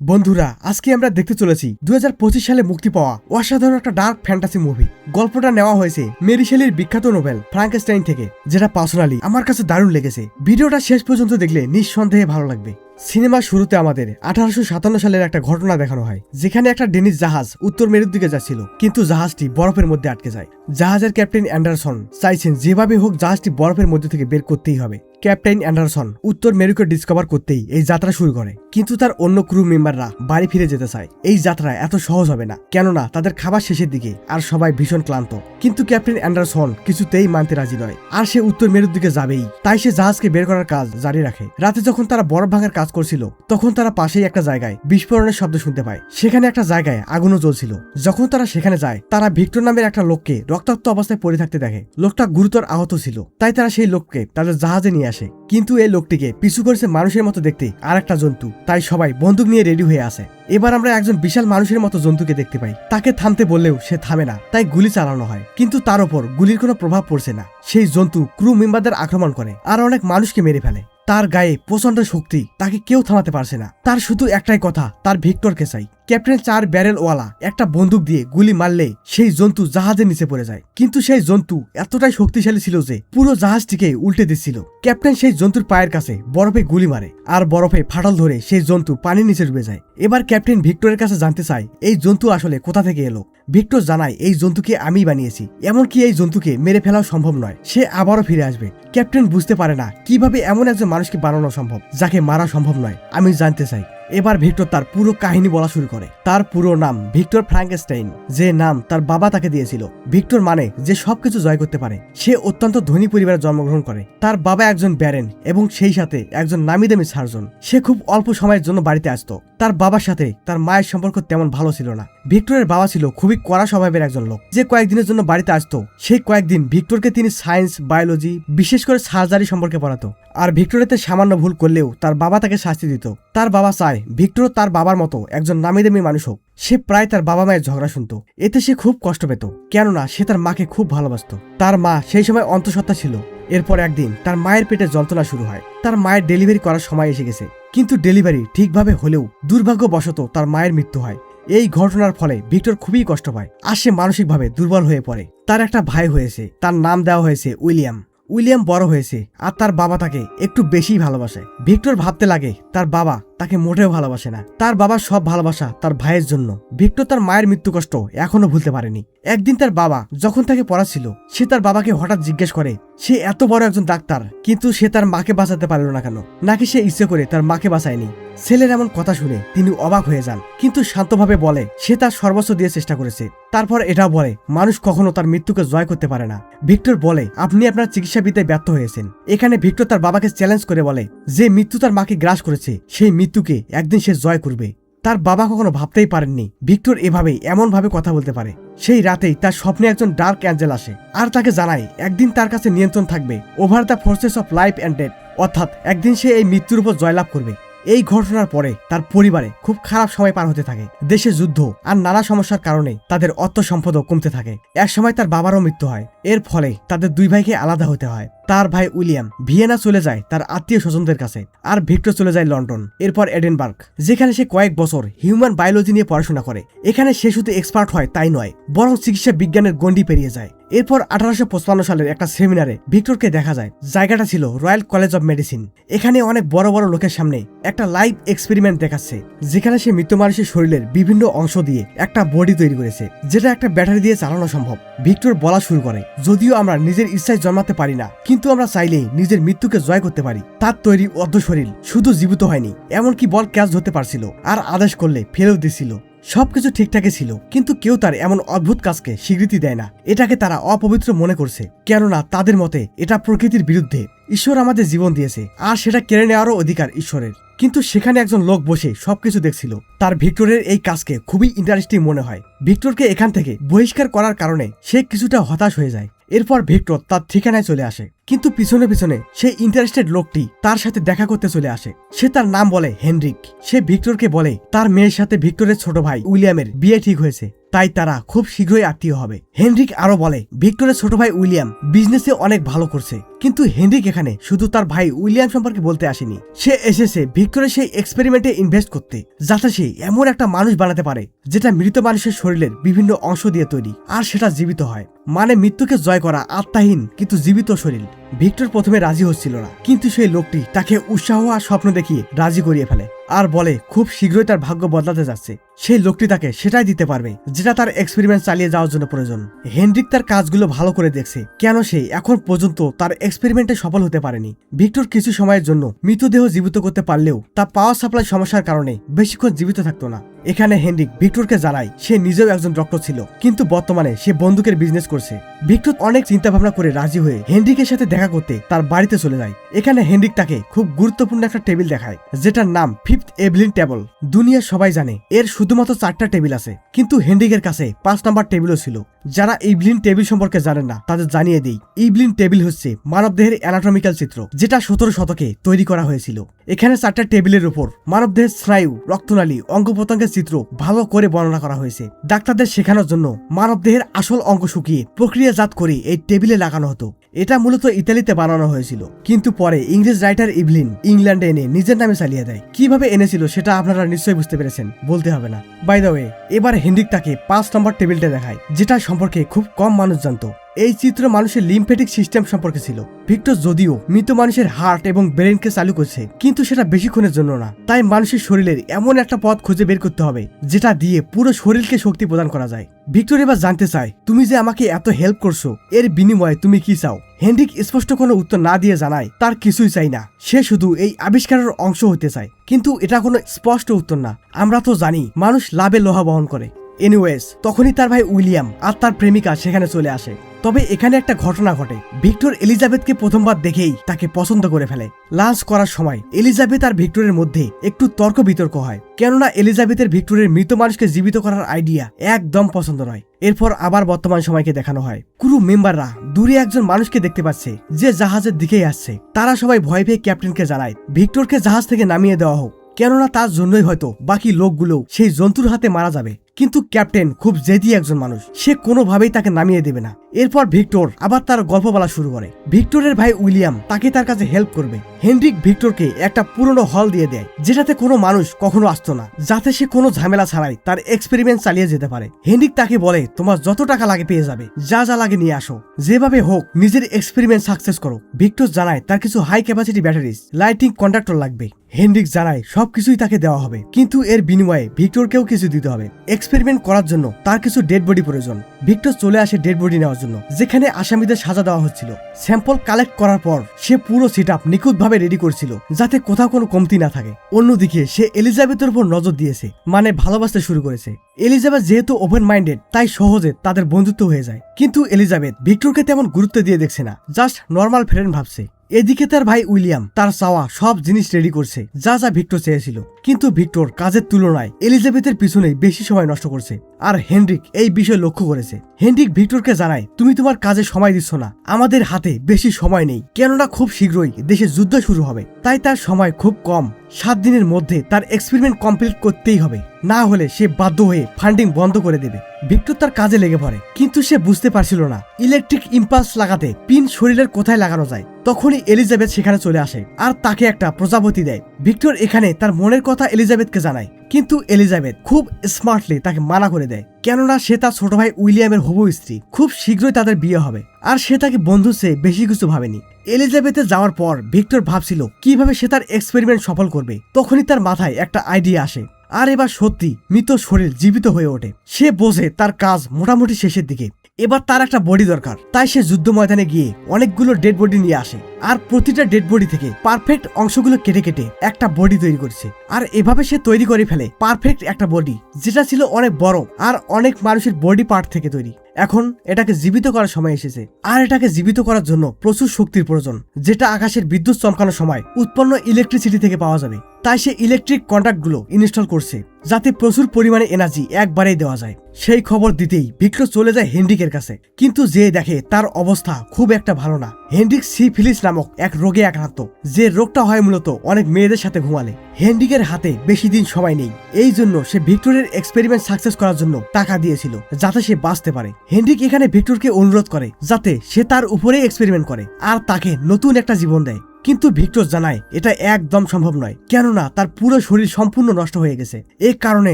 বন্ধুরা, আজকে আমরা দেখতে চলেছি দুই হাজার পঁচিশ সালে মুক্তি পাওয়া অসাধারণ একটা ডার্ক ফ্যান্টাসি মুভি গল্পটা নেওয়া হয়েছে মেরি শেলির বিখ্যাত নোবেল ফ্রাঙ্কেস্টাইন থেকে, যেটা পার্সোনালি আমার কাছে দারুণ লেগেছে। ভিডিওটা শেষ পর্যন্ত দেখলে নিঃসন্দেহে ভালো লাগবে। সিনেমার শুরুতে আমাদের আঠারোশো সাতান্ন সালের একটা ঘটনা দেখানো হয়, যেখানে একটা ডেনিস জাহাজ উত্তর মেরুর দিকে যাচ্ছিল, কিন্তু জাহাজটি বরফের মধ্যে আটকে যায়। জাহাজের ক্যাপ্টেন অ্যান্ডারসন চাইছেন যেভাবে হোক জাহাজটি বরফের মধ্যে থেকে বের করতেই হবে। ক্যাপ্টেন অ্যান্ডারসন উত্তর মেরুকে ডিসকভার করতেই এই যাত্রা শুরু করে। কিন্তু তার অন্য ক্রু মেম্বাররা বাড়ি ফিরে যেতে চায়। এই যাত্রা এত সহজ হবে না, কেননা তাদের খাবার শেষের দিকে আর সবাই ভীষণ ক্লান্ত। কিন্তু ক্যাপ্টেন অ্যান্ডারসন কিছুতেই মানতে রাজি নয়। আর সে উত্তর মেরুর দিকে যাবেই। তাই সে জাহাজকে বের করার কাজ জারি রাখে। রাতে যখন তারা বরফ ভাঙার কাজ করছিল, তখন তারা পাশেই একটা জায়গায় বিস্ফোরণের শব্দ শুনতে পায়। সেখানে একটা জায়গায় আগুনও জ্বলছিল। যখন তারা সেখানে যায়, তারা ভিক্টর নামের একটা লোককে রক্তাক্ত অবস্থায় পড়ে থাকতে দেখে। লোকটা গুরুতর আহত ছিল। তাই তারা সেই লোককে তাদের জাহাজে নিয়ে আসে। কিন্তু এই লোকটিকে পিছু করেছে মানুষের মতো দেখতে আর একটা জন্তু। তাই সবাই বন্দুক নিয়ে রেডি হয়ে আসে এবার আমরা একজন বিশাল মানুষের মতো জন্তুকে দেখতে পাই। তাকে থামতে বললেও সে থামে না, তাই গুলি চালানো হয়। কিন্তু তার ওপর গুলির কোনো প্রভাব পড়ছে না। সেই জন্তু ক্রু মেম্বারদের আক্রমণ করে আর অনেক মানুষকে মেরে ফেলে। তার গায়ে প্রচণ্ড শক্তি, তাকে কেউ থামাতে পারছে না। তার শুধু একটাই কথা, তার ভিক্টরকে চাই। ক্যাপ্টেন চার ব্যারেল ওয়ালা একটা বন্দুক দিয়ে গুলি মারলে সেই জন্তু জাহাজের নিচে পড়ে যায়। কিন্তু সেই জন্তু এতটাই শক্তিশালী ছিল যে পুরো জাহাজটিকে উল্টে দিচ্ছিল। ক্যাপ্টেন সেই জন্তুর পায়ের কাছে বরফে গুলি মারে আর বরফে ফাটল ধরে সেই জন্তু পানির নিচে ডুবে যায়। এবার ক্যাপ্টেন ভিক্টরের কাছে জানতে চায়, এই জন্তু আসলে কোথা থেকে এলো? ভিক্টর জানায়, এই জন্তুকে আমি বানিয়েছি। এমনকি এই জন্তুকে মেরে ফেলাও সম্ভব নয়। সে আবারও ফিরে আসবে। ক্যাপ্টেন বুঝতে পারে না কীভাবে এমন একজন মানুষকে বানানো সম্ভব, যাকে মারা সম্ভব নয়। আমি জানতে চাই। এবার ভিক্টর তার পুরো কাহিনী বলা শুরু করে। তার পুরো নাম ভিক্টর ফ্রাঙ্কেস্টাইন যে নাম তার বাবা তাকে দিয়েছিল। ভিক্টর মানে যে সবকিছু জয় করতে পারে। সে অত্যন্ত ধনী পরিবারে জন্মগ্রহণ করে। তার বাবা একজন ব্যারেন এবং সেই সাথে একজন নামি দামি সার্জন। সে খুব অল্প সময়ের জন্য বাড়িতে আসতো। তার বাবার সাথে তার মায়ের সম্পর্ক তেমন ভালো ছিল না। ভিক্টরের বাবা ছিল খুবই কড়া স্বভাবের একজন লোক। যে কয়েকদিনের জন্য বাড়িতে আসতো, সেই কয়েকদিন ভিক্টরকে তিনি সায়েন্স, বায়োলজি, বিশেষ করে সার্জারি সম্পর্কে পড়াতো। আর ভিক্টরেতে সামান্য ভুল করলেও তার বাবা তাকে শাস্তি দিত। তার বাবা চায় ভিক্টর তার বাবার মতো একজন নামি দামি মানুষ হোক। সে প্রায় তার বাবা মায়ের ঝগড়া শুনতো। এতে সে খুব কষ্ট পেত, কেননা সে তার মাকে খুব ভালোবাসত। তার মা সেই সময় অন্তঃসত্ত্বা ছিল। এরপর একদিন তার মায়ের পেটে যন্ত্রণা শুরু হয়। তার মায়ের ডেলিভারি করার সময় এসে গেছে। কিন্তু ডেলিভারি ঠিকভাবে হলেও দুর্ভাগ্যবশত তার মায়ের মৃত্যু হয়। এই ঘটনার ফলে ভিক্টর খুবই কষ্ট পায় আর সে মানসিকভাবে দুর্বল হয়ে পড়ে। তার একটা ভাই হয়েছে, তার নাম দেওয়া হয়েছে উইলিয়াম। উইলিয়াম বড় হয়েছে আর তার বাবা তাকে একটু বেশি ভালোবাসে। ভিক্টর ভাবতে লাগে, তার বাবা তাকে মোটেও ভালোবাসে না। তার বাবার সব ভালোবাসা তার ভাইয়ের জন্য। ভিক্টর তার মায়ের মৃত্যু কষ্ট এখনও ভুলতে পারেনি। একদিন তার বাবা যখন তাকে পড়াচ্ছিল, সে তার বাবাকে হঠাৎ জিজ্ঞেস করে, সে এত বড় একজন ডাক্তার, কিন্তু সে তার মাকে বাঁচাতে পারল না কেন? নাকি সে ইচ্ছে করে তার মাকে বাঁচায়নি। ছেলের এমন কথা শুনে তিনি অবাক হয়ে যান, কিন্তু শান্তভাবে বলে, সে তার সর্বস্ব দিয়ে চেষ্টা করেছে। তারপর এটা বলে, মানুষ কখনো তার মৃত্যুকে জয় করতে পারে না। ভিক্টর বলে, আপনি আপনার চিকিৎসাবিদ্যায় ব্যর্থ হয়েছেন। এখানে ভিক্টর তার বাবাকে চ্যালেঞ্জ করে বলে, যে মৃত্যু তার মাকে গ্রাস করেছে, সেই মৃত্যুকে একদিন সে জয় করবে। তার বাবা কখনো ভাবতেই পারেননি, ভিক্টর এভাবে এমন ভাবে কথা বলতে পারে। সেই রাতেই তার স্বপ্নে একজন ডার্ক অ্যাঞ্জেল আসে, আর তাকে জানায়, একদিন তার কাছে নিয়ন্ত্রণ থাকবে, over the forces of life and death. অর্থাৎ, একদিন সে এই মৃত্যুর উপর জয়লাভ করবে। এই ঘটনার পরে তার পরিবারে খুব খারাপ সময় পার হতে থাকে। দেশে যুদ্ধ আর নানা সমস্যার কারণে তাদের অর্থ সম্পদও কমতে থাকে। এক সময় তার বাবারও মৃত্যু হয়। এর ফলে তাদের দুই ভাইকে আলাদা হতে হয়। তার ভাই উইলিয়াম ভিয়েনা চলে যায় তার আত্মীয় স্বজনদের কাছে আর ভিক্টর চলে যায় লন্ডন, এরপর এডেনবার্গ, যেখানে সে কয়েক বছর হিউম্যান বায়োলজি নিয়ে পড়াশোনা করে। এখানে সে শুধু এক্সপার্ট হয় তাই নয়, বরং চিকিৎসা বিজ্ঞানের গণ্ডি পেরিয়ে যায়। এরপর আঠারোশো পঁচপান্ন সালের একটা সেমিনারে ভিক্টরকে দেখা যায়। জায়গাটা ছিল রয়্যাল কলেজ অব মেডিসিন। এখানে অনেক বড় বড় লোকের সামনে একটা লাইভ এক্সপেরিমেন্ট দেখাচ্ছে, যেখানে সে মৃত্যু মানুষের শরীরের বিভিন্ন অংশ দিয়ে একটা বডি তৈরি করেছে, যেটা একটা ব্যাটারি দিয়ে চালানো সম্ভব। ভিক্টর বলা শুরু করে, যদিও আমরা নিজের ইচ্ছায় জন্মাতে পারি না, কিন্তু আমরা চাইলেই নিজের মৃত্যুকে জয় করতে পারি। তার তৈরি অর্ধ শরীর শুধু জীবিত হয়নি, এমনকি বল ক্যাচ ধরতে পারছিল, আর আদেশ করলে ফেলেও দিছিল সবকিছু ঠিকঠাকই ছিল, কিন্তু কেউ তার এমন অদ্ভুত কাজকে স্বীকৃতি দেয় না। এটাকে তারা অপবিত্র মনে করছে, কেননা তাদের মতে এটা প্রকৃতির বিরুদ্ধে। ঈশ্বর আমাদের জীবন দিয়েছে, আর সেটা কেড়ে নেওয়ারও অধিকার ঈশ্বরের। কিন্তু সেখানে একজন লোক বসে সবকিছু দেখছিল। তার ভিক্টরের এই কাজকে খুবই ইন্টারেস্টিং মনে হয়। ভিক্টরকে এখান থেকে বহিষ্কার করার কারণে সে কিছুটা হতাশ হয়ে যায়। এরপর ভিক্টর তার ঠিকানায় চলে আসে। কিন্তু পিছনে পিছনে সেই ইন্টারেস্টেড লোকটি তার সাথে দেখা করতে চলে আসে। সে তার নাম বলে হেনরিক। সে ভিক্টরকে বলে, তার মেয়ের সাথে ভিক্টরের ছোট ভাই উইলিয়ামের বিয়ে ঠিক হয়েছে। তাই তারা খুব শীঘ্রই আত্মীয় হবে। হেনরিক আরও বলে ভিক্টরের ছোট ভাই উইলিয়াম বিজনেসে অনেক ভালো করছে, কিন্তু হেনরিক এখানে শুধু তার ভাই উইলিয়াম সম্পর্কে বলতে আসেনি। সে এসেছে ভিক্টরের সেই এক্সপেরিমেন্টে ইনভেস্ট করতে, যাতে সে এমন একটা মানুষ বানাতে পারে, যেটা মৃত মানুষের শরীরের বিভিন্ন অংশ দিয়ে তৈরি, আর সেটা জীবিত হয়। মানে মৃত্যুকে জয় করা আত্মাহীন, কিন্তু জীবিত শরীর। ভিক্টর প্রথমে রাজি হচ্ছিল না, কিন্তু সেই লোকটি তাকে উৎসাহ আর স্বপ্ন দেখিয়ে রাজি করিয়ে ফেলে। আর বলে, খুব শীঘ্রই তার ভাগ্য বদলাতে যাচ্ছে। সেই লোকটি তাকে সেটাই দিতে পারবে, যেটা তার এক্সপেরিমেন্ট চালিয়ে যাওয়ার জন্য প্রয়োজন। হেনরিক তার কাজগুলো ভালো করে দেখছে, কেন সে এখন পর্যন্ত তার এক্সপেরিমেন্টে সফল হতে পারেনি। ভিক্টর কিছু সময়ের জন্য মৃতদেহ জীবিত করতে পারলেও তা পাওয়ার সাপ্লাই সমস্যার কারণে বেশিক্ষণ জীবিত থাকতো না। এখানে হেনরিক ভিক্টরকে জানায়, সে নিজেও একজন ডক্টর ছিল, কিন্তু বর্তমানে সে বন্দুকের বিজনেস করছে। ভিক্টর অনেক চিন্তা ভাবনা করে রাজি হয়ে হেনরিকের সাথে দেখা করতে তার বাড়িতে চলে যায়। এখানে হেনরিক তাকে খুব গুরুত্বপূর্ণ একটা টেবিল দেখায়, যেটার নাম ফিফথ এভলিন টেবল দুনিয়া সবাই জানে, এর শুধুমাত্র চারটা টেবিল আছে, কিন্তু হেনরিকের কাছে পাঁচ নাম্বার টেবিলও ছিল। যারা ইভলিন টেবিল সম্পর্কে জানেন না, তাদের জানিয়ে দিই ইভলিন টেবিল হচ্ছে মানবদেহের অ্যানাটমিক্যাল চিত্র, যেটা সতেরো শতকে তৈরি করা হয়েছিল। এখানে চারটা টেবিলের উপর মানবদেহের স্নায়ু, রক্তনালী অঙ্গ প্রত্যঙ্গের চিত্র ভালো করে বর্ণনা করা হয়েছে। ডাক্তারদের শেখানোর জন্য মানবদেহের আসল অঙ্গ শুকিয়ে প্রক্রিয়াজাত করে এই টেবিলে লাগানো হতো। এটা মূলত ইতালিতে বানানো হয়েছিল। কিন্তু পরে ইংরেজ রাইটার ইভলিন ইংল্যান্ডে এনে নিজের নামে চালিয়ে দেয়। কীভাবে এনেছিল সেটা আপনারা নিশ্চয়ই বুঝতে পেরেছেন, বলতে হবে না। বাই দ্য ওয়ে এবার হেনরিক তাকে পাঁচ নম্বর টেবিলটা দেখায়, যেটা সম্পর্কে খুব কম মানুষ জানতো। এই চিত্র মানুষের লিম্ফেটিক সিস্টেম সম্পর্কে ছিল। ভিক্টর যদিও মৃত মানুষের হার্ট এবং ব্রেনকে চালু করছে, কিন্তু সেটা বেশিক্ষণের জন্য না। তাই মানুষের শরীরের এমন একটা পথ খুঁজে বের করতে হবে, যেটা দিয়ে পুরো শরীরকে শক্তি প্রদান করা যায়। ভিক্টর এবার জানতে চায়, তুমি যে আমাকে এত হেল্প করছ, এর বিনিময়ে তুমি কি চাও? হেনরিক স্পষ্ট কোনো উত্তর না দিয়ে জানায়, তার কিছুই চাই না। সে শুধু এই আবিষ্কারের অংশ হতে চায়। কিন্তু এটা কোনো স্পষ্ট উত্তর না। আমরা তো জানি, মানুষ লাভে লোহা বহন করে। এনিওয়েজ তখনই তার ভাই উইলিয়াম আর তার প্রেমিকা সেখানে চলে আসে। তবে এখানে একটা ঘটনা ঘটে। ভিক্টর এলিজাবেথকে প্রথমবার দেখেই তাকে পছন্দ করে ফেলে। লাঞ্চ করার সময় এলিজাবেথ আর ভিক্টরের মধ্যে একটু তর্ক বিতর্ক হয়। কেননা এলিজাবেথের ভিক্টরের মৃত মানুষকে জীবিত করার আইডিয়া একদম পছন্দ নয়। এরপর আবার বর্তমান সময়কে দেখানো হয়। ক্রু মেম্বাররা দূরে একজন মানুষকে দেখতে পাচ্ছে, যে জাহাজের দিকেই আসছে। তারা সবাই ভয় পেয়ে ক্যাপ্টেনকে জানায়, ভিক্টরকে জাহাজ থেকে নামিয়ে দেওয়া হোক। কেননা তার জন্যই হয়তো বাকি লোকগুলো সেই জন্তুর হাতে মারা যাবে। কিন্তু ক্যাপ্টেন খুব জেদি একজন মানুষ। সে কোনোভাবেই তাকে নামিয়ে দেবে না। এরপর ভিক্টর আবার তার গল্প বলা শুরু করে। ভিক্টরের ভাই উইলিয়াম তাকে তার কাছে হেল্প করবে। হেনরিক ভিক্টরকে একটা পুরনো হল দিয়ে দেয়, যেটাতে কোনো মানুষ কখনো আসতো না, যাতে সে কোনো ঝামেলা ছাড়াই তার এক্সপেরিমেন্ট চালিয়ে যেতে পারে। হেনরিক তাকে বলে, তোমার যত টাকা লাগে পেয়ে যাবে, যা যা লাগে নিয়ে আসো। যেভাবে হোক, নিজের এক্সপেরিমেন্ট সাকসেস করো। ভিক্টর জানায়, তার কিছু high capacity batteries lighting conductor লাগবে। হেনরিক জানায়, সবকিছুই তাকে দেওয়া হবে। কিন্তু এর বিনিময়ে ভিক্টরকেও কিছু দিতে হবে। এক্সপেরিমেন্ট করার জন্য তার কিছু ডেড বডি প্রয়োজন। ভিক্টর চলে আসে ডেড বডি নেওয়ার জন্য, যেখানে আসামিদের সাজা দেওয়া হচ্ছিল। স্যাম্পল কালেক্ট করার পর সে পুরো সেট আপ নিখুঁতভাবে রেডি করছিল, যাতে কোথাও কোনো কমতি না থাকে। অন্যদিকে সে এলিজাবেথের উপর নজর দিয়েছে মানে ভালোবাসতে শুরু করেছে। এলিজাবেথ যেহেতু ওপেন মাইন্ডেড তাই সহজে তাদের বন্ধুত্ব হয়ে যায়। কিন্তু এলিজাবেথ ভিক্টরকে তেমন গুরুত্ব দিয়ে দেখছে না, জাস্ট নর্মাল ফ্রেন্ড ভাবছে। এদিকে তার ভাই উইলিয়াম, তার চাওয়া সব জিনিস রেডি করছে, যা যা ভিক্টর চেয়েছিল। কিন্তু ভিক্টর কাজের তুলনায় এলিজাবেথের পিছনে বেশি সময় নষ্ট করছে। আর হেনরিক এই বিষয় লক্ষ্য করেছে। হেনরিক ভিক্টরকে জানায়, তুমি তোমার কাজে সময় দিচ্ছ না। আমাদের হাতে বেশি সময় নেই। কেননা খুব শীঘ্রই দেশে যুদ্ধ শুরু হবে। তাই তার সময় খুব কম। সাত দিনের মধ্যে তার এক্সপেরিমেন্ট কমপ্লিট করতেই হবে। না হলে সে বাধ্য হয়ে ফান্ডিং বন্ধ করে দেবে। ভিক্টর তার কাজে লেগে পড়ে, কিন্তু সে বুঝতে পারছিল না। ইলেকট্রিক ইম্পালস লাগাতে পিন শরীরের কোথায় লাগানো যায়, তখনই এলিজাবেথ সেখানে চলে আসে, আর তাকে একটা প্রজাপতি দেয়। ভিক্টর এখানে তার মনের কথা এলিজাবেথকে জানায়। কিন্তু এলিজাবেথ খুব স্মার্টলি তাকে মানা করে দেয়। কেননা সে তার ছোট ভাই উইলিয়ামের হবু স্ত্রী। খুব শীঘ্রই তাদের বিয়ে হবে। আর সে তাকে বন্ধু চেয়ে বেশি কিছু ভাবেনি। এলিজাবেথে যাওয়ার পর ভিক্টর ভাবছিল, কীভাবে সে তার এক্সপেরিমেন্ট সফল করবে? তখনই তার মাথায় একটা আইডিয়া আসে। আর এবার সত্যি মৃত শরীর জীবিত হয়ে ওঠে। সে বোঝে তার কাজ মোটামুটি শেষের দিকে। এবার তার একটা বডি দরকার। তাই সে যুদ্ধ ময়দানে গিয়ে অনেকগুলো ডেড বডি নিয়ে আসে। আর প্রতিটা ডেড বডি থেকে পারফেক্ট অংশগুলো কেটে কেটে একটা বডি তৈরি করছে। আর এভাবে সে তৈরি করে ফেলে পারফেক্ট একটা বডি যেটা ছিল অনেক বড় আর অনেক মানুষের বডি পার্ট থেকে তৈরি। এখন এটাকে জীবিত করার সময় এসেছে আর এটাকে জীবিত করার জন্য প্রচুর শক্তির প্রয়োজন, যেটা আকাশের বিদ্যুৎ চমকানোর সময় উৎপন্ন ইলেকট্রিসিটি থেকে পাওয়া যাবে। তাই সে ইলেকট্রিক কন্ট্রাক্টগুলো ইনস্টল করছে, যাতে প্রচুর পরিমাণে এনার্জি একবারেই দেওয়া যায়। সেই খবর দিতেই ভিক্টর চলে যায় হেনরিকের কাছে। কিন্তু যে দেখে তার অবস্থা খুব একটা ভালো না। হেনরিক সিফিলিস নামক এক রোগে আক্রান্ত। যে রোগটা হয় মূলত অনেক মেয়েদের সাথে ঘুমালে। হেনরিকের হাতে বেশি দিন সময় নেই। এই জন্য সে ভিক্টরের এক্সপেরিমেন্ট সাকসেস করার জন্য টাকা দিয়েছিল, যাতে সে বাঁচতে পারে। হেনরিক এখানে ভিক্টরকে অনুরোধ করে, যাতে সে তার উপরেই এক্সপেরিমেন্ট করে আর তাকে নতুন একটা জীবন দেয়। কিন্তু ভিক্টর জানায়, এটা একদম সম্ভব নয়, কেননা তার পুরো শরীর সম্পূর্ণ নষ্ট হয়ে গেছে। এই কারণে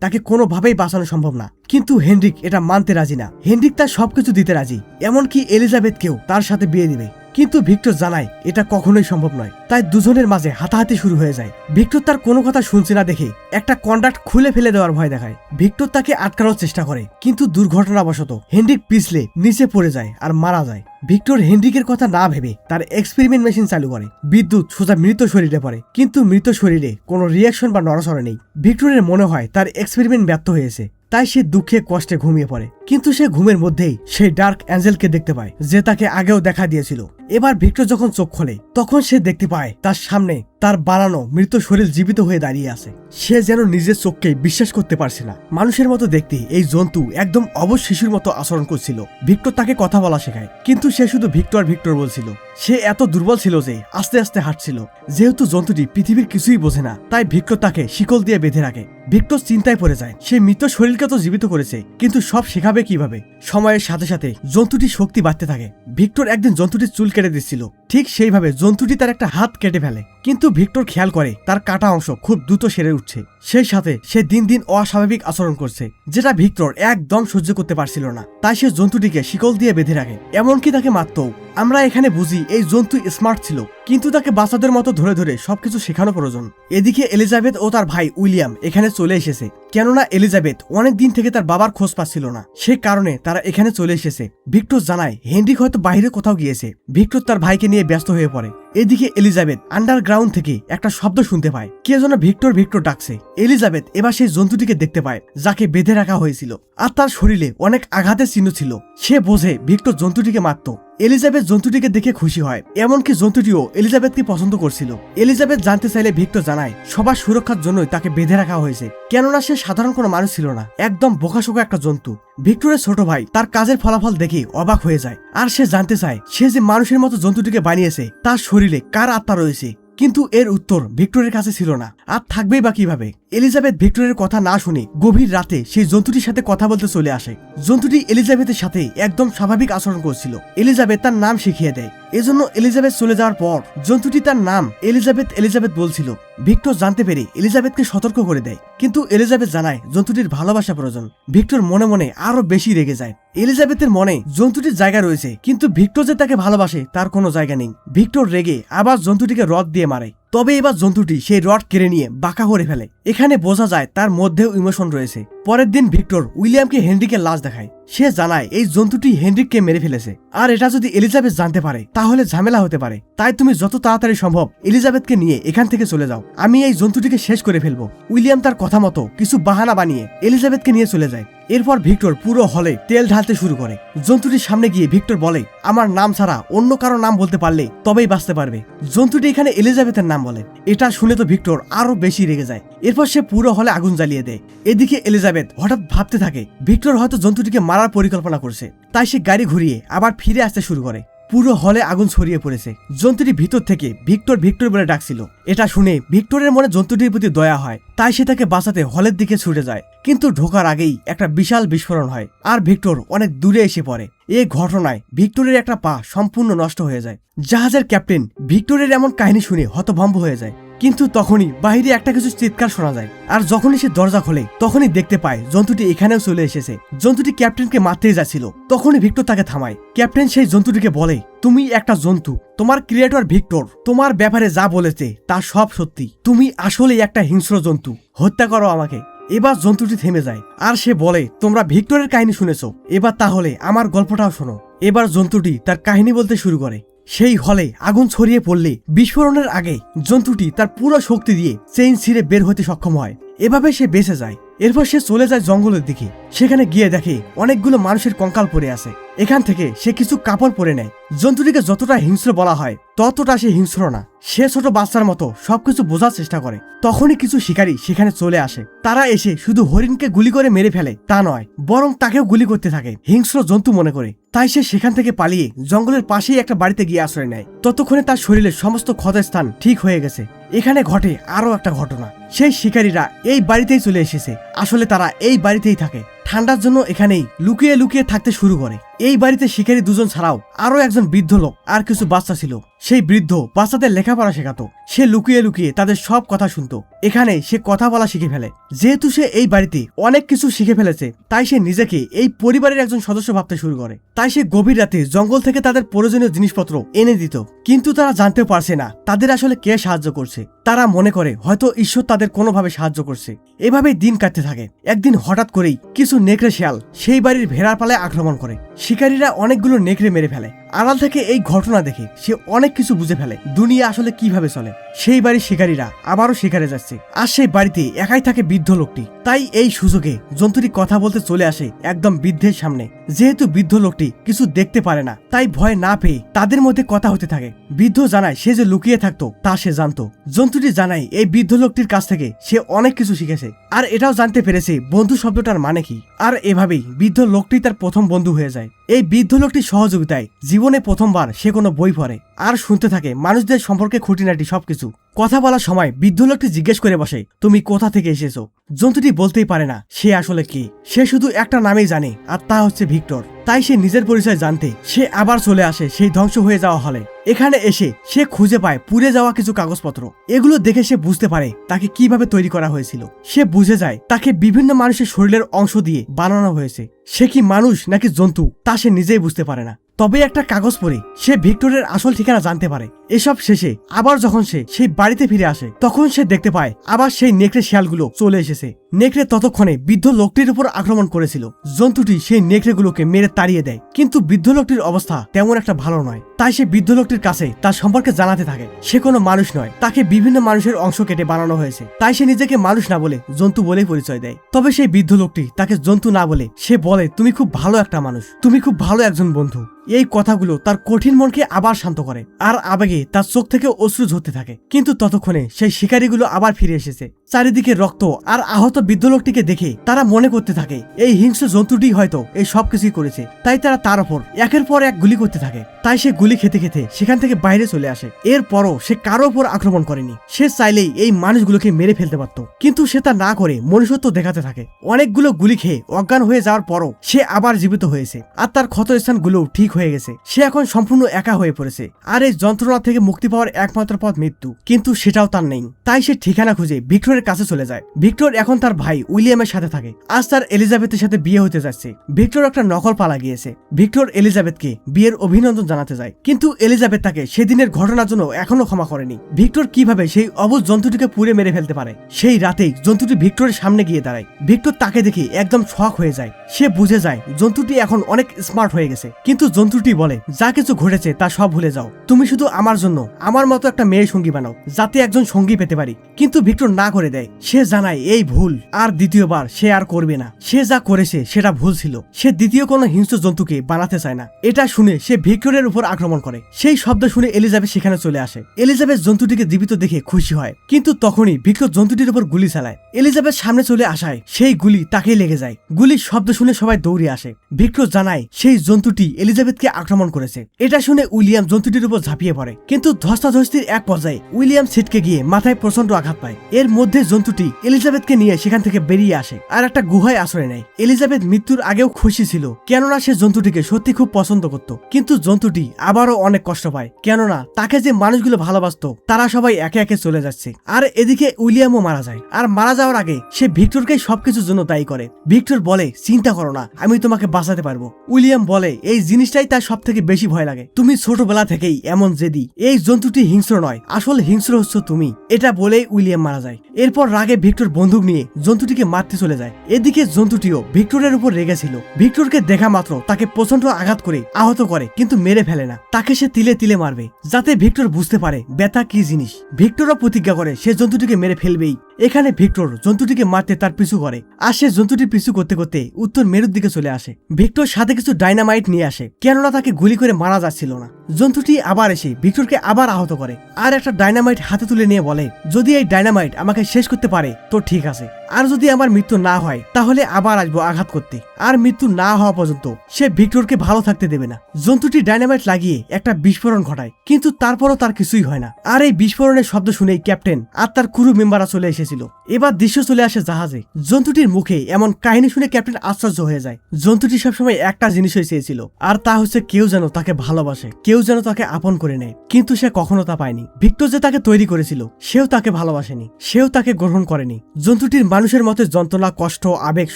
তাকে কোনোভাবেই বাঁচানো সম্ভব না। কিন্তু হেনরিক এটা মানতে রাজি না। হেনরিক তার সবকিছু দিতে রাজি, এমনকি এলিজাবেথকেও তার সাথে বিয়ে দিবে। কিন্তু ভিক্টর জানায়, এটা কখনোই সম্ভব নয়। তাই দুজনের মাঝে হাতাহাতি শুরু হয়ে যায়। ভিক্টর তার কোনো কথা শুনছে না দেখে একটা কন্ডাক্ট খুলে ফেলে দেওয়ার ভয় দেখায়। ভিক্টর তাকে আটকানোর চেষ্টা করে, কিন্তু দুর্ঘটনাবশত হেনরিক পিছলে নিচে পড়ে যায় আর মারা যায়। ভিক্টর হেনরিকের কথা না ভেবে তার এক্সপেরিমেন্ট মেশিন চালু করে। বিদ্যুৎ, সোজা মৃত শরীরে পড়ে, কিন্তু মৃত শরীরে কোনো রিয়াকশন বা নড়াচড়া নেই। ভিক্টরের মনে হয় তার এক্সপেরিমেন্ট ব্যর্থ হয়েছে, তাই সে দুঃখে কষ্টে ঘুমিয়ে পড়ে। কিন্তু সে ঘুমের মধ্যেই সেই ডার্ক অ্যাঞ্জেলকে দেখতে পায়, যে তাকে আগেও দেখা দিয়েছিল। এবার ভিক্টর যখন চোখ খোলে, তখন সে দেখতে পায় তার সামনে তার বানানো মৃত শরীর জীবিত হয়ে দাঁড়িয়ে আছে। সে যেন নিজের চোখকে বিশ্বাস করতে পারছে না। মানুষের মতো দেখতে এই জন্তু একদম অবশ শিশুর মতো আচরণ করছিল। ভিক্টর তাকে কথা বলা শেখায়, কিন্তু সে শুধু ভিক্টর ভিক্টর বলছিল। সে এত দুর্বল ছিল যে আস্তে আস্তে হাঁটছিল। যেহেতু জন্তুটি পৃথিবীর কিছুই বোঝে না, তাই ভিক্টর তাকে শিকল দিয়ে বেঁধে রাখে। ভিক্টর চিন্তায় পড়ে যায়, সে মৃত শরীরকে তো জীবিত করেছে, কিন্তু সব শেখাবে কীভাবে? সময়ের সাথে সাথে জন্তুটির শক্তি বাড়তে থাকে। ভিক্টর একদিন জন্তুটির চুল কেটে দিচ্ছিল। ঠিক সেইভাবে জন্তুটি তার একটা হাত কেটে ফেলে। কিন্তু ভিক্টর খেয়াল করে, তার কাটা অংশ খুব দ্রুত সেরে উঠছে। সেই সাথে সে দিন দিন অস্বাভাবিক আচরণ করছে, যেটা ভিক্টর একদম সহ্য করতে পারছিল না। তাই সে জন্তুটিকে শিকল দিয়ে বেঁধে রাখে, এমনকি তাকে মারতও। আমরা এখানে বুঝি এই জন্তু স্মার্ট ছিল, কিন্তু তাকে বাচ্চাদের মতো ধরে ধরে সবকিছু শেখানো প্রয়োজন। এদিকে এলিজাবেথ ও তার ভাই উইলিয়াম এখানে চলে এসেছে। কেননা এলিজাবেথ অনেক দিন থেকে তার বাবার খোঁজ পাচ্ছিল না। সে কারণে তারা এখানে চলে এসেছে। ভিক্টর জানায়, হেনরিক হয়তো বাইরে কোথাও গিয়েছে। ভিক্টর তার ভাইকে নিয়ে ব্যস্ত হয়ে পড়ে। এদিকে এলিজাবেথ আন্ডারগ্রাউন্ড থেকে একটা শব্দ শুনতে পায়। কে যেন ভিক্টর ভিক্টর ডাকছে। এলিজাবেথ এবার সেই জন্তুটিকে দেখতে পায়, যাকে বেঁধে রাখা হয়েছিল। আর তার শরীরে অনেক আঘাতের চিহ্ন ছিল। সে বোঝে ভিক্টর জন্তুটিকে মারত। এলিজাবেথ জন্তুটিকে দেখে খুশি হয়। এমনকি জন্তুটিও এলিজাবেথকে পছন্দ করছিল। এলিজাবেথ জানতে চাইলে ভিক্টর জানায়, সবার সুরক্ষার জন্যই তাকে বেঁধে রাখা হয়েছে। কেননা সে সাধারণ কোনো মানুষ ছিল না, একদম বোকাশোকা একটা জন্তু। ভিক্টরের ছোট ভাই তার কাজের ফলাফল দেখে অবাক হয়ে যায় আর সে জানতে চায়, সে যে মানুষের মতো জন্তুটিকে বানিয়েছে, তার শরীরে কার আত্মা রয়েছে? কিন্তু এর উত্তর ভিক্টরের কাছে ছিল না। আর থাকবেই বা কীভাবে? এলিজাবেথ ভিক্টরের কথা না শুনে গভীর রাতে সেই জন্তুটির সাথে কথা বলতে চলে আসে। জন্তুটি এলিজাবেথের সাথে একদম স্বাভাবিক আচরণ করছিল। এলিজাবেথ তার নাম শিখিয়ে দেয়। এজন্য এলিজাবেথ চলে যাওয়ার পর জন্তুটি তার নাম এলিজাবেথ এলিজাবেথ বলছিল। ভিক্টর জানতে পেরে এলিজাবেথকে সতর্ক করে দেয়। কিন্তু এলিজাবেথ জানায় জন্তুটির ভালোবাসা প্রয়োজন। ভিক্টর মনে মনে আরও বেশি রেগে যায়। এলিজাবেথের মনে জন্তুটির জায়গা রয়েছে, কিন্তু ভিক্টর যে তাকে ভালোবাসে তার কোনো জায়গা নেই। ভিক্টর রেগে আবার জন্তুটিকে রদ দিয়ে মারে। তবে এবার জন্তুটি সেই রড কেড়ে নিয়ে বাঁকা করে ফেলে। এখানে বোঝা যায় তার মধ্যেও ইমোশন রয়েছে। পরের দিন ভিক্টর উইলিয়ামকে হেনরিকে লাশ দেখায়। সে জানায়, এই জন্তুটি হেনরিককে মেরে ফেলেছে। আর এটা যদি এলিজাবেথ জানতে পারে, তাহলে ঝামেলা হতে পারে। তাই তুমি যত তাড়াতাড়ি সম্ভব এলিজাবেথকে নিয়ে এখান থেকে চলে যাও। আমি এই জন্তুটিকে শেষ করে ফেলব। উইলিয়াম তার কথা মতো কিছু বাহানা বানিয়ে এলিজাবেথকে নিয়ে চলে যায়। এরপর ভিক্টর পুরো হলে তেল ঢালতে শুরু করে। জন্তুটির সামনে গিয়ে ভিক্টর বলে, আমার নাম ছাড়া অন্য কারও নাম বলতে পারলে তবেই বাঁচতে পারবে। জন্তুটি এখানে এলিজাবেথের নাম বলে। এটা শুনে তো ভিক্টর আরও বেশি রেগে যায়। এরপর সে পুরো হলে আগুন জ্বালিয়ে দেয়। এদিকে এলিজাবেথ হঠাৎ ভাবতে থাকে, ভিক্টর হয়তো জন্তুটিকে মারার পরিকল্পনা করছে। তাই সে গাড়ি ঘুরিয়ে আবার ফিরে আসতে শুরু করে। পুরো হলে আগুন ছড়িয়ে পড়েছে। জন্তুটি ভিতর থেকে ভিক্টর ভিক্টর বলে ডাকছিল। এটা শুনে ভিক্টরের মনে জন্তুটির প্রতি দয়া হয়, তাই সে তাকে বাঁচাতে হলের দিকে ছুটে যায়। কিন্তু ঢোকার আগেই একটা বিশাল বিস্ফোরণ হয়, আর ভিক্টর অনেক দূরে এসে পড়ে। এই ঘটনায় ভিক্টরের একটা পা সম্পূর্ণ নষ্ট হয়ে যায়। জাহাজের ক্যাপ্টেন ভিক্টরের এমন কাহিনী শুনে হতভম্ব হয়ে যায়। কিন্তু তখনই বাইরে একটা কিছু চিৎকার শোনা যায়। আর যখনই সে দরজা খোলে, তখনই দেখতে পায় জন্তুটি এখানেও চলে এসেছে। জন্তুটি ক্যাপ্টেনকে মারতেই যাচ্ছিল। তখনই ভিক্টর তাকে থামায়। ক্যাপ্টেন সেই জন্তুটিকে বলে, তুমি একটা জন্তু। তোমার ক্রিয়েটর ভিক্টর। তোমার ব্যাপারে যা বলেছে, তা সব সত্যি। তুমি আসলেই একটা হিংস্র জন্তু। হত্যা করো আমাকে। এবার জন্তুটি থেমে যায়। আর সে বলে, তোমরা ভিক্টরের কাহিনী শুনেছ। এবার তাহলে আমার গল্পটাও শোনো। এবার জন্তুটি তার কাহিনী বলতে শুরু করে। সেই হলে আগুন ছড়িয়ে পড়লে বিস্ফোরণের আগে জন্তুটি তার পুরো শক্তি দিয়ে চেইন ছিঁড়ে বের হতে সক্ষম হয়। এভাবে সে বেঁচে যায়। এরপর সে চলে যায় জঙ্গলের দিকে। সেখানে গিয়ে দেখে অনেকগুলো মানুষের কঙ্কাল পড়ে আছে। এখান থেকে সে কিছু কাপড় পরে নেয়। জন্তুটিকে যতটা হিংস্র বলা হয়, ততটা সে হিংস্র না। সে ছোট বাচ্চার মতো সবকিছু বোঝার চেষ্টা করে। তখনই কিছু শিকারী সেখানে চলে আসে। তারা এসে শুধু হরিণকে গুলি করে মেরে ফেলে, তা নয়, বরং তাকেও গুলি করতে থাকে, হিংস্র জন্তু মনে করে। তাই সে সেখান থেকে পালিয়ে জঙ্গলের পাশেই একটা বাড়িতে গিয়ে আশ্রয় নেয়। ততক্ষণে তার শরীরের সমস্ত ক্ষতস্থান ঠিক হয়ে গেছে। এখানে ঘটে আরও একটা ঘটনা। সেই শিকারীরা এই বাড়িতেই চলে এসেছে। আসলে তারা এই বাড়িতেই থাকে। ঠান্ডার জন্য এখানেই লুকিয়ে লুকিয়ে থাকতে শুরু করে। এই বাড়িতে শিকারী দুজন ছাড়াও আরও একজন বৃদ্ধ লোক আর কিছু বাচ্চা ছিল। সেই বৃদ্ধ বাচ্চাদের লেখাপড়া শেখাতো। সে লুকিয়ে লুকিয়ে তাদের সব কথা শুনতো। এখানে সে কথা বলা শিখে ফেলে। যেহেতু সে এই বাড়িতে অনেক কিছু শিখে ফেলেছে, তাই সে নিজেকে এই পরিবারের একজন সদস্য ভাবতে শুরু করে। তাই সে গভীর রাতে জঙ্গল থেকে তাদের প্রয়োজনীয় জিনিসপত্র এনে দিত। কিন্তু তারা জানতে পারছে না, তাদের আসলে কে সাহায্য করছে। তারা মনে করে, হয়তো ঈশ্বর তাদের কোনোভাবে সাহায্য করছে। এভাবেই দিন কাটতে থাকে। একদিন হঠাৎ করেই কিছু নেকড়ে শিয়াল সেই বাড়ির ভেড়ার পালায় আক্রমণ করে। শিকারীরা অনেকগুলো নেকড়ে মেরে ফেলে। আড়াল থেকে এই ঘটনা দেখে সে অনেক কিছু বুঝে ফেলে। দুনিয়া আসলে কীভাবে চলে? সেই বাড়ির শিকারীরা আবারও শিকারে যাচ্ছে। আর সেই বাড়িতে একাই থাকে বৃদ্ধ লোকটি। তাই এই সুযোগে জন্তুটি কথা বলতে চলে আসে একদম বৃদ্ধের সামনে। যেহেতু বৃদ্ধ লোকটি কিছু দেখতে পারে না, তাই ভয় না পেয়ে তাদের মধ্যে কথা হতে থাকে। বৃদ্ধ জানায় সে যে লুকিয়ে থাকতো, তা সে জানতো। জন্তুটি জানায় এই বৃদ্ধ লোকটির কাছ থেকে সে অনেক কিছু শিখেছে। আর এটাও জানতে পেরেছে বন্ধু শব্দটার মানে কি। আর এভাবেই বৃদ্ধ লোকটি তার প্রথম বন্ধু হয়ে যায়। এই বৃদ্ধ লোকটির সহযোগিতায় প্রথমবার সে কোনো বই পড়ে, আর শুনতে থাকে মানুষদের সম্পর্কে খুঁটিনাটি সবকিছু। কথা বলার সময় বৃদ্ধ লোকটি জিজ্ঞেস করে বসে, তুমি কোথা থেকে এসেছ? জন্তুটি বলতেই পারে না, সে আসলে কি? সে শুধু একটা নামেই জানে, আর তা হচ্ছে ভিক্টর। তাই সে নিজের পরিচয় জানতে, সে আবার চলে আসে সেই ধ্বংস হয়ে যাওয়া হলে। এখানে এসে সে খুঁজে পায় পুড়ে যাওয়া কিছু কাগজপত্র। এগুলো দেখে সে বুঝতে পারে তাকে কীভাবে তৈরি করা হয়েছিল। সে বুঝে যায় তাকে বিভিন্ন মানুষের শরীরের অংশ দিয়ে বানানো হয়েছে। সে কি মানুষ নাকি জন্তু, তা সে নিজেই বুঝতে পারে না। তবে একটা কাগজ পড়ে, সে ভিক্টরের আসল ঠিকানা জানতে পারে। এসব শেষে আবার যখন সে সেই বাড়িতে ফিরে আসে, তখন সে দেখতে পায়, আবার সেই নেকড়ে শিয়ালগুলো চলে এসেছে। নেকড়ে ততক্ষণে বৃদ্ধ লোকটির উপর আক্রমণ করেছিল। জন্তুটি সেই নেকড়েগুলোকে মেরে তাড়িয়ে দেয়। কিন্তু বৃদ্ধ লোকটির অবস্থা তেমন একটা ভালো নয়। তাই সে বৃদ্ধ লোকটির কাছে তার সম্পর্কে জানাতে থাকে। সে কোনো মানুষ নয়। তাকে বিভিন্ন মানুষের অংশ কেটে বানানো হয়েছে। তাই সে নিজেকে মানুষ না বলে জন্তু বলেই পরিচয় দেয়। তবে সেই বৃদ্ধ লোকটি তাকে জন্তু না বলে সে বলে, তুমি খুব ভালো একটা মানুষ। তুমি খুব ভালো একজন বন্ধু। এই কথাগুলো তার কঠিন মনকে আবার শান্ত করে। আর আবেগে তার চোখ থেকে অশ্রু ঝরতে থাকে। কিন্তু ততক্ষণে সেই শিকারীগুলো আবার ফিরে এসেছে। চারিদিকে রক্ত আর আহত বৃদ্ধ লোকটিকে দেখে তারা মনে করতে থাকে, এই হিংস্র জন্তুটি হয়তো এই সব কিছুই করেছে। তাই তারা তার ওপর একের পর এক গুলি করতে থাকে। তাই সে গুলি খেতে খেতে সেখান থেকে বাইরে চলে আসে। এরপরও সে কারও ওপর আক্রমণ করেনি। সে চাইলেই এই মানুষগুলোকে মেরে ফেলতে পারত। কিন্তু সে তা না করে মনুষ্যত্ব দেখাতে থাকে। অনেকগুলো গুলি খেয়ে অজ্ঞান হয়ে যাওয়ার পরও সে আবার জীবিত হয়েছে আর তার ক্ষতস্থানগুলোও ঠিক হয়ে গেছে। সে এখন সম্পূর্ণ একা হয়ে পড়েছে। আর এই যন্ত্রণা থেকে মুক্তি পাওয়ার একমাত্র পথ মৃত্যু। কিন্তু সেটাও তার নেই। তাই সে ঠিকানা খুঁজে ভিক্টরের কাছে চলে যায়। ভিক্টর এখন তার ভাই উইলিয়ামের সাথে থাকে। আজ তার এলিজাবেথের সাথে বিয়ে হতে যাচ্ছে। ভিক্টর একটা নকল পালা গিয়েছে। ভিক্টর এলিজাবেথকে বিয়ের অভিনন্দন জানাতে যায়। কিন্তু এলিজাবেথ তাকে সেদিনের ঘটনার জন্য এখনও ক্ষমা করেনি। ভিক্টর কীভাবে সেই অবুজ জন্তুটিকে পুড়ে মেরে ফেলতে পারে? সেই রাতেই জন্তুটি ভিক্টরের সামনে গিয়ে দাঁড়ায়। ভিক্টর তাকে দেখে একদম শখ হয়ে যায়। সে বুঝে যায়, জন্তুটি এখন অনেক স্মার্ট হয়ে গেছে। কিন্তু জন্তুটি বলে, যা কিছু ঘটেছে তা সব ভুলে যাও। তুমি শুধু আমার জন্য, আমার মতো একটা মেয়ে সঙ্গী বানাও, যাতে একজন সঙ্গী পেতে পারি। কিন্তু ভিক্টর না করে দেয়। সে জানায়, এই ভুল, আর দ্বিতীয়বার সে আর করবে না। সে যা করেছে, সেটা ভুল ছিল। সে দ্বিতীয় কোনো হিংস্র জন্তুকে বানাতে চায় না। এটা শুনে সে ভিক্টরের উপর আক্রমণ করে। সেই শব্দ শুনে এলিজাবেথ সেখানে চলে আসে। এলিজাবেথ জন্তুটিকে জীবিত দেখে খুশি হয়। কিন্তু তখনই ভিক্টর জন্তুটির উপর গুলি চালায়। এলিজাবেথ সামনে চলে আসায়, সেই গুলি তাকেই লেগে যায়। গুলির শব্দ শুনে সবাই দৌড়ে আসে। ভিক্টর জানায়, সেই জন্তুটি এলিজাবেথকে আক্রমণ করেছে। এটা শুনে উইলিয়াম জন্তুটির উপর ঝাঁপিয়ে পড়ে। কিন্তু ধস্তাধস্তির এক পর্যায়ে উইলিয়াম ছিটকে গিয়ে মাথায় প্রচণ্ড আঘাত পায়। এর মধ্যে জন্তুটি এলিজাবেথকে নিয়ে সেখান থেকে বেরিয়ে আসে আর একটা গুহায় আশ্রয় নেয়। এলিজাবেথ মৃত্যুর আগেও খুশি ছিল, কেননা সে জন্তুটিকে সত্যি খুব পছন্দ করত। কিন্তু জন্তুটি আবারও অনেক কষ্ট পায়, কেননা তাকে যে মানুষগুলো ভালোবাসতো, তারা সবাই একে একে চলে যাচ্ছে। আর এদিকে উইলিয়ামও মারা যায়। আর মারা যাওয়ার আগে সে ভিক্টরকে সবকিছুর জন্য দায়ী করে। ভিক্টর বলে, চিন্তা করো না, আমি তোমাকে বাঁচাতে পারব। উইলিয়াম বলে, এই জিনিসটাই তার সব থেকে বেশি ভয় লাগে। তুমি ছোটবেলা থেকেই এমন জেদি। এই জন্তুটি হিংস্র নয়, আসল হিংস্র হচ্ছ তুমি। এটা বলেই উইলিয়াম মারা যায়। এরপর রাগে ভিক্টর বন্দুক নিয়ে জন্তুটিকে মারতে চলে যায়। এদিকে জন্তুটিও ভিক্টরের উপর রেগেছিল। ভিক্টরকে দেখা মাত্র তাকে প্রচণ্ড আঘাত করে আহত করে, কিন্তু মেরে ফেলে না। তাকে সে তিলে তিলে মারবে, যাতে ভিক্টর বুঝতে পারে, ব্যথা কি জিনিস। ভিক্টরও প্রতিজ্ঞা করে, সে জন্তুটিকে মেরে ফেলবেই। এখানে ভিক্টর জন্তুটিকে মারতে তার পিছু করে আর সে জন্তুটির পিছু করতে করতে উত্তর মেরুর দিকে চলে আসে। ভিক্টর সাথে কিছু ডাইনামাইট নিয়ে আসে, কেননা তাকে গুলি করে মারা যাচ্ছিল না। জন্তুটি আবার এসে ভিক্টরকে আবার আহত করে। আর একটা ডাইনামাইট হাতে তুলে নিয়ে বলে, যদি এই ডাইনামাইট আমাকে শেষ করতে পারে, তো ঠিক আছে। আর যদি আমার মৃত্যু না হয়, তাহলে আবার আসব আঘাত করতে। আর মৃত্যু না হওয়া পর্যন্ত সে ভিক্টরকে ভালো থাকতে দেবে না। জন্তুটি ডাইনামাইট লাগিয়ে একটা বিস্ফোরণ ঘটায়, কিন্তু তারপরও তার কিছুই হয় না। আর এই বিস্ফোরণের শব্দ শুনেই ক্যাপ্টেন আর তার ক্রু মেম্বাররা চলে এসেছিল। এবার দৃশ্য চলে আসে জাহাজে। জন্তুটির মুখে এমন কাহিনী শুনে ক্যাপ্টেন আশ্চর্য হয়ে যায়। জন্তুটি সবসময় একটা জিনিসই চেয়েছিল, আর তা হচ্ছে কেউ যেন তাকে ভালোবাসে, কেউ যেন তাকে আপন করে নেয়, কিন্তু সে কখনো তা পায়নি। ভিক্টর যে তাকে তৈরি করেছিল, সেও তাকে ভালোবাসেনি, সেও তাকে গ্রহণ করেনি। জন্তুটির মানুষের মতে যন্ত্রণা, কষ্ট, আবেগ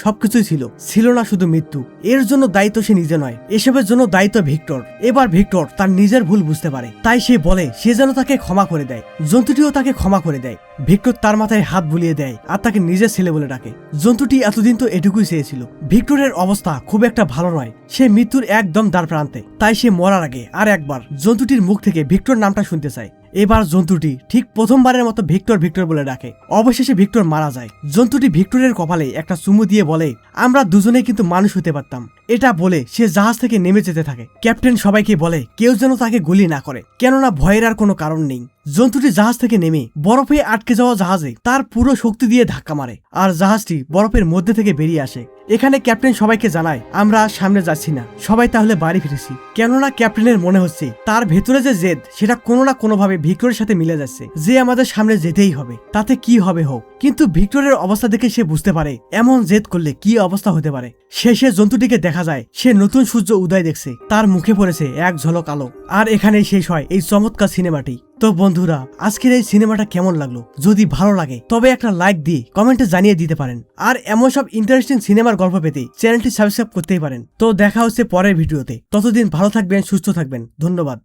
সবকিছুই ছিল ছিল না শুধু মৃত্যু। এর জন্য দায়িত্ব সে নিজে নয়। এসবের জন্য দায়িত্ব ভিক্টর। এবার ভিক্টর তার নিজের ভুল বুঝতে পারে। তাই সে বলে, সে যেন তাকে ক্ষমা করে দেয়। জন্তুটিও তাকে ক্ষমা করে দেয়। ভিক্টর তার মাথায় হাত বুলিয়ে দেয় আর তাকে নিজের ছেলে বলে ডাকে। জন্তুটি এতদিন তো এটুকুই চেয়েছিল। ভিক্টরের অবস্থা খুব একটা ভালো নয়। সে মৃত্যুর একদম দ্বার প্রান্তে। তাই সে মরার আগে আর একবার জন্তুটির মুখ থেকে ভিক্টর নামটা শুনতে চায়। এবার জন্তুটি ঠিক প্রথমবারের মতো ভিক্টর ভিক্টর বলে ডাকে। অবশেষে ভিক্টর মারা যায়। জন্তুটি ভিক্টরের কপালে একটা চুমু দিয়ে বলে, আমরা দুজনে কিন্তু মানুষ হতে পারতাম। এটা বলে সে জাহাজ থেকে নেমে যেতে থাকে। ক্যাপ্টেন সবাইকে বলে, কেউ যেন তাকে গুলি না করে। কেননা ভয়ের আর কোনো কারণ নেই। জন্তুটি জাহাজ থেকে নেমে বরফে আটকে যাওয়া জাহাজে তার পুরো শক্তি দিয়ে ধাক্কা মারে। আর জাহাজটি বরফের মধ্যে থেকে বেরিয়ে আসে। এখানে ক্যাপ্টেন সবাইকে জানায়, আমরা সামনে যাচ্ছি না। সবাই তাহলে বাড়ি ফিরেছি। কেননা ক্যাপ্টেনের মনে হচ্ছে, তার ভেতরে যে জেদ, সেটা কোনো না কোনোভাবে ভিক্টরের সাথে মিলে যাচ্ছে। যে আমাদের সামনে যেতেই হবে, তাতে কি হবে হোক। কিন্তু ভিক্টরের অবস্থা দেখে সে বুঝতে পারে, এমন জেদ করলে কি অবস্থা হতে পারে। শেষে জন্তুটিকে দেখা যায়, সে নতুন সূর্য উদয় দেখছে। তার মুখে পড়েছে এক ঝলক আলো। আর এখানেই শেষ হয় এই চমৎকার সিনেমাটি। তো বন্ধুরা, আজকের এই সিনেমাটা কেমন লাগল? যদি ভালো লাগে, তবে একটা লাইক দিয়ে কমেন্টে জানিয়ে দিতে পারেন। আর এমন সব ইন্টারেস্টিং সিনেমার গল্প পেতে চ্যানেলটি সাবস্ক্রাইব করতেই পারেন। তো দেখা হচ্ছে পরের ভিডিওতে। ততদিন ভালো থাকবেন, সুস্থ থাকবেন। ধন্যবাদ।